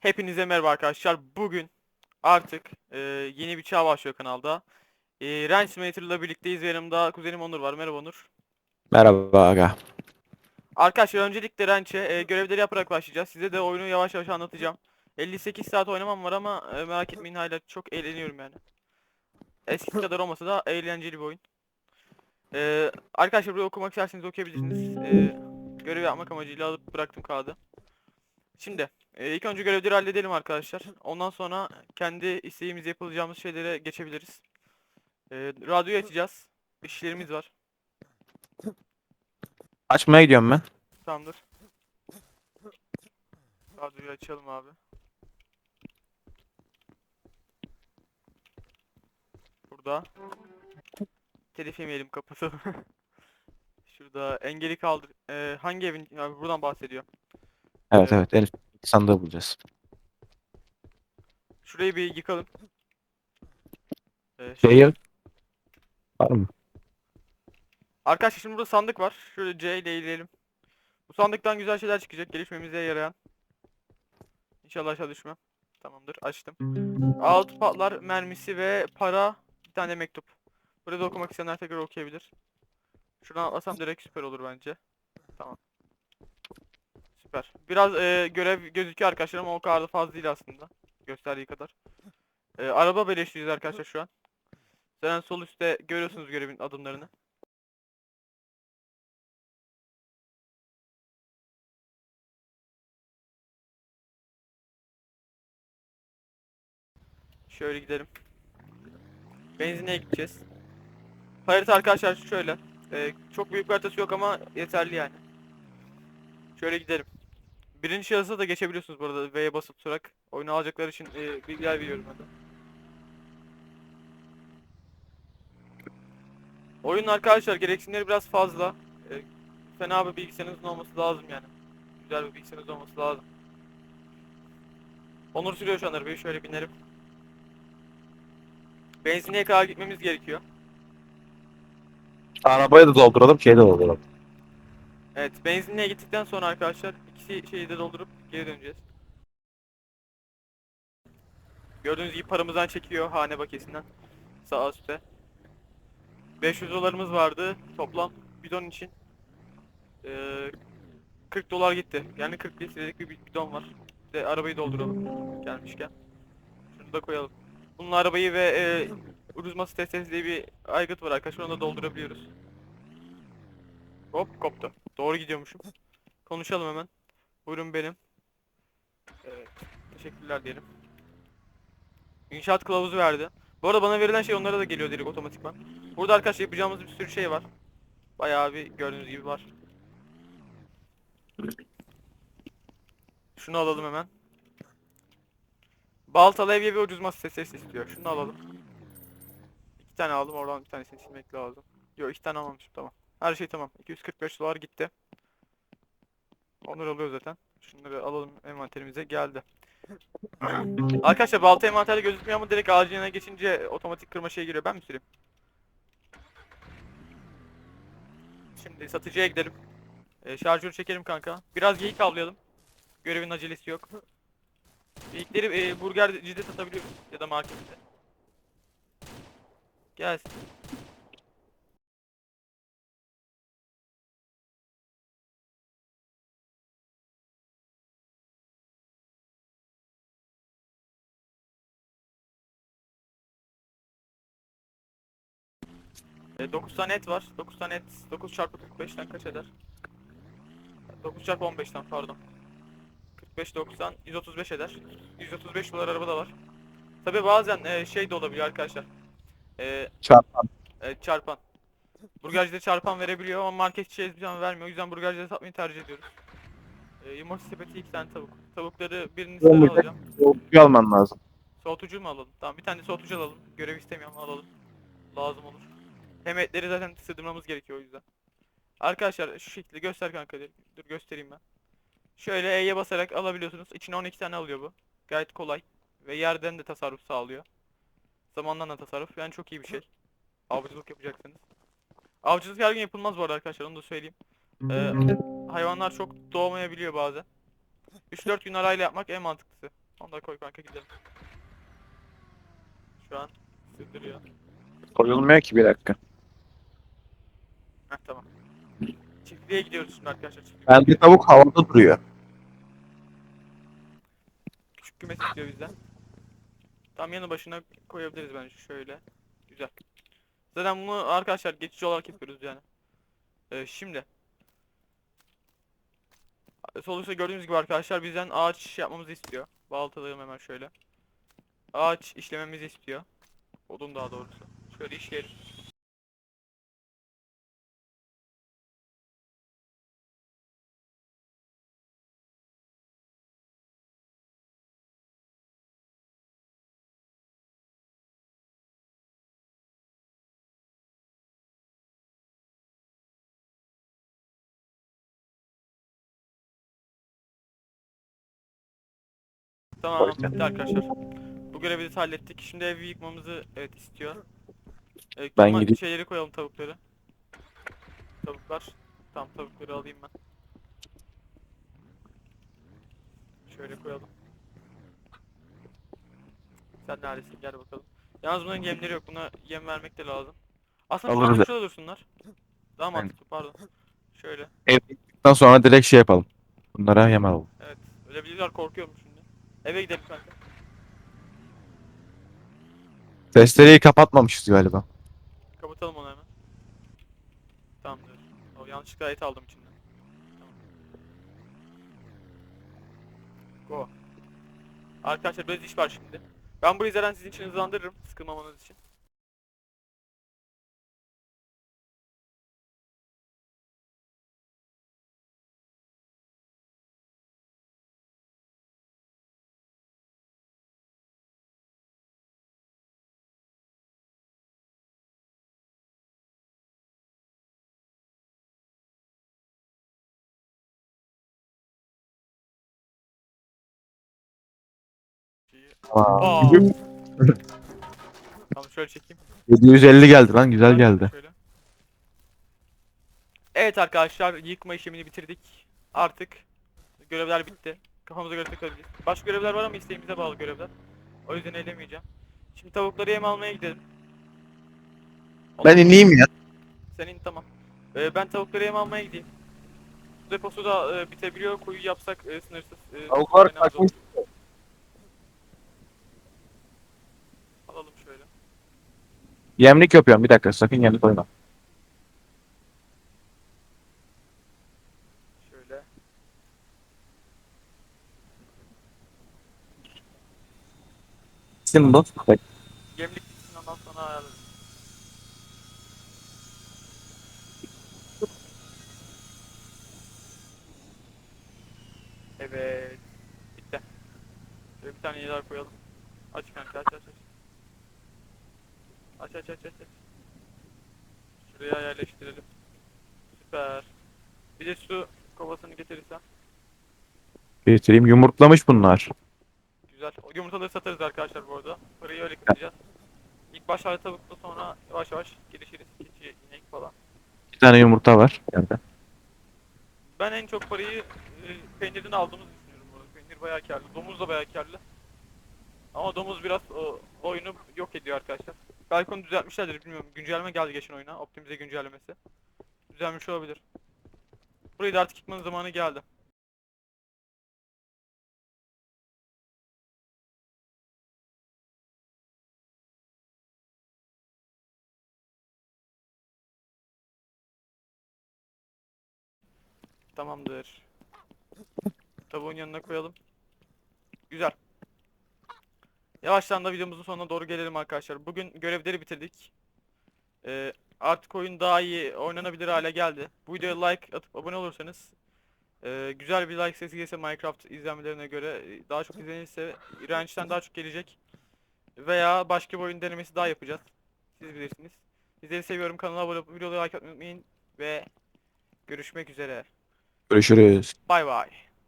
Hepinize merhaba arkadaşlar. Bugün artık e, yeni bir çağ başlıyor kanalda. E, Ranch Simulator ile birlikteyiz. Yanımda kuzenim Onur var. Merhaba Onur. Merhaba aga. Arkadaşlar öncelikle Ranch'e e, görevleri yaparak başlayacağız. Size de oyunu yavaş yavaş anlatacağım. 58 saat oynamam var ama e, merak etmeyin hala çok eğleniyorum yani. Eskisi kadar olmasa da eğlenceli bir oyun. E, arkadaşlar burayı okumak isterseniz okuyabilirsiniz. E, görev yapmak amacıyla alıp bıraktım kağıdı. Şimdi e, ilk önce görevleri halledelim arkadaşlar. Ondan sonra kendi isteğimiz yapılacağımız şeylere geçebiliriz. E, radyoyu açacağız. İşlerimiz var. Açmaya gidiyorum ben. Tamamdır. Radyoyu açalım abi. Burada. Telif yemeyelim kapatalım. Şurada engeli kaldır. Ee, hangi evin? Abi buradan bahsediyor. Evet Evet. üstteki sandığı bulacağız. Şurayı bir yıkalım. Ee, Şeyi var mı? Arkadaşlar şimdi burada sandık var. Şöyle C ile ilerleyelim. Bu sandıktan güzel şeyler çıkacak. Gelişmemize yarayan. İnşallah aşağı düşmem. Tamamdır. Açtım. Altı patlar mermisi ve para. Bir tane mektup. Burada okumak isteyenler tekrar okuyabilir. Şuradan atlasam direkt süper olur bence. Tamam. Süper. Biraz e, görev gözüküyor arkadaşlar ama o kadar da fazla değil aslında. Gösterdiği kadar. E, araba beleştiriyoruz arkadaşlar şu an. Zaten sol üstte görüyorsunuz görevin adımlarını. Şöyle gidelim. Benzinliğe gideceğiz. Harita arkadaşlar şöyle. Ee, çok büyük bir haritası yok ama yeterli yani. Şöyle gidelim. Birinci şahısa da geçebiliyorsunuz burada V'ye basıp tutarak. Oyunu alacakları için e, bilgiler veriyorum ben de. Oyunun arkadaşlar gereksinimleri biraz fazla. E, fena bir bilgisayarınızın olması lazım yani. Güzel bir bilgisayarınız olması lazım. Onur sürüyor şu an arabayı şöyle binerim. Benzinliğe kadar gitmemiz gerekiyor. Arabayı da dolduralım, şeyi de dolduralım. Evet, benzinliğe gittikten sonra arkadaşlar ikisi şeyi de doldurup geri döneceğiz. Gördüğünüz gibi paramızdan çekiyor hane bakiyesinden. Sağ üstte. 500 dolarımız vardı toplam bidon için. Ee, 40 dolar gitti. Yani 40 litrelik bir bidon var. De arabayı dolduralım gelmişken. Şunu da koyalım. Bunun arabayı ve e, uruzması testesi diye bir aygıt var arkadaşlar onu da doldurabiliyoruz. Hop koptu. Doğru gidiyormuşum. Konuşalım hemen. Buyurun benim. Evet. Teşekkürler diyelim. İnşaat kılavuzu verdi. Bu arada bana verilen şey onlara da geliyor direkt otomatikman. Burada arkadaşlar yapacağımız bir sürü şey var. Bayağı bir gördüğünüz gibi var. Şunu alalım hemen. Baltalı evye bir ucuz masa sesi istiyor. Şunu alalım. İki tane aldım oradan bir tanesini silmek lazım. Yok iki tane almamışım tamam. Her şey tamam. 245 dolar gitti. Onur alıyor zaten. Şunları alalım envanterimize geldi. Arkadaşlar balta envanterde gözükmüyor ama direkt ağacın yanına geçince otomatik kırma şey giriyor. Ben mi süreyim? Şimdi satıcıya gidelim. Ee, şarjörü çekelim kanka. Biraz geyik avlayalım. Görevin acelesi yok. Geyikleri e, burgercide satabiliyoruz ya da markette. Gelsin. E, 9 tane et var. 9 tane et. 9 çarpı 45'ten kaç eder? 9 çarpı 15'ten pardon. 45 90 135 eder. 135 dolar araba da var. Tabi bazen e, şey de olabiliyor arkadaşlar. E, Çarpan. e, çarpan. Burgercide çarpan verebiliyor ama marketçi hiçbir zaman vermiyor. O yüzden burgercide satmayı tercih ediyoruz. E, yumurta sepeti 2 tane tavuk. Tavukları birini Olmayacak. alacağım. Soğutucu alman lazım. Soğutucu mu alalım? Tamam bir tane soğutucu alalım. Görev istemiyorum alalım. Lazım olur. Hem etleri zaten sığdırmamız gerekiyor o yüzden. Arkadaşlar şu şekilde göster kanka. Dur göstereyim ben. Şöyle E'ye basarak alabiliyorsunuz. İçine 12 tane alıyor bu. Gayet kolay. Ve yerden de tasarruf sağlıyor. Zamandan da tasarruf. Yani çok iyi bir şey. Avcılık yapacaksınız. Avcılık her gün yapılmaz bu arada arkadaşlar onu da söyleyeyim. Ee, hayvanlar çok doğmayabiliyor bazen. 3-4 gün arayla yapmak en mantıklısı. Onu da koy kanka gidelim. Şu an sığdırıyor. Koyulmuyor ki bir dakika. Heh tamam. Çiftliğe gidiyoruz şimdi arkadaşlar. Çiftliğe. Bende tavuk havada duruyor. Küçük kümes istiyor bizden. Tam yanı başına koyabiliriz bence şöyle. Güzel. Zaten bunu arkadaşlar geçici olarak yapıyoruz yani. Ee, şimdi. Sol üstte gördüğünüz gibi arkadaşlar bizden ağaç yapmamızı istiyor. Baltalayalım hemen şöyle. Ağaç işlememizi istiyor. Odun daha doğrusu. Şöyle işleyelim. Tamam bitti arkadaşlar. Bu görevi de hallettik. Şimdi evi yıkmamızı evet istiyor. Ee, Ben kema- gidip- şeyleri koyalım tavukları. Tavuklar. Tamam tavukları alayım ben. Şöyle koyalım. Sen neredesin? Gel bakalım. Yalnız bunların yemleri yok. Buna yem vermek de lazım. Aslında Alırız. an şurada dursunlar. Daha Aynen. mantıklı pardon. Şöyle. Ev yıktıktan sonra direkt şey yapalım. Bunlara yem alalım. Evet. Ölebilirler korkuyorum şimdi. Eve gidelim kanka. Testereyi kapatmamışız galiba. Kapatalım onu hemen. Tamamdır. O yanlışlıkla et aldım içinden. Tamam. Go. Arkadaşlar biraz iş var şimdi. Ben burayı zaten sizin için hızlandırırım. Sıkılmamanız için. Aa. Aa. Tamam şöyle çekeyim. 750 geldi lan güzel geldi. şöyle. Evet arkadaşlar yıkma işlemini bitirdik. Artık görevler bitti. Kafamıza göre takılabiliriz. Başka görevler var ama isteğimize bağlı görevler. O yüzden elemeyeceğim. Şimdi tavukları yem almaya gidelim. Ben ineyim ya. Senin tamam. Ee, ben tavukları yem almaya gideyim. Su deposu da e, bitebiliyor. Kuyu yapsak e, sınırsız. E, Tavuklar kaçmış. olur. Alalım şöyle. Yemlik yapıyorum bir dakika sakın yemlik koyma. Şöyle. Sim bu. Bak, Gemlik bitsin ondan sonra ayarlarız. Evet. Bitti. Şöyle bir tane yer koyalım. Aç kanka aç aç aç. Aç aç aç aç. Şuraya yerleştirelim. Süper. Bir de su kovasını getirirsen. Getireyim yumurtlamış bunlar. Güzel. O yumurtaları satarız arkadaşlar bu arada. Parayı öyle kıracağız. İlk başlarda tavuklu sonra yavaş yavaş gelişiriz. Keçi, inek falan. Bir tane yumurta var. Yerde. Ben en çok parayı e, peynirden aldığımızı düşünüyorum burada. Peynir bayağı karlı. Domuz da bayağı karlı. Ama domuz biraz o, oyunu yok ediyor arkadaşlar. Belki onu düzeltmişlerdir bilmiyorum. Güncelleme geldi geçen oyuna. Optimize güncellemesi. Düzelmiş olabilir. Burayı da artık yıkmanın zamanı geldi. Tamamdır. Tavuğun yanına koyalım. Güzel. Yavaştan da videomuzun sonuna doğru gelelim arkadaşlar. Bugün görevleri bitirdik. Ee, artık oyun daha iyi oynanabilir hale geldi. Bu videoya like atıp abone olursanız e, güzel bir like sesi gelirse Minecraft izlenmelerine göre e, daha çok izlenirse İranç'tan daha çok gelecek. Veya başka bir oyun denemesi daha yapacağız. Siz bilirsiniz. Sizleri seviyorum. Kanala abone olup videoya like atmayı unutmayın. Ve görüşmek üzere. Görüşürüz. Bay bay.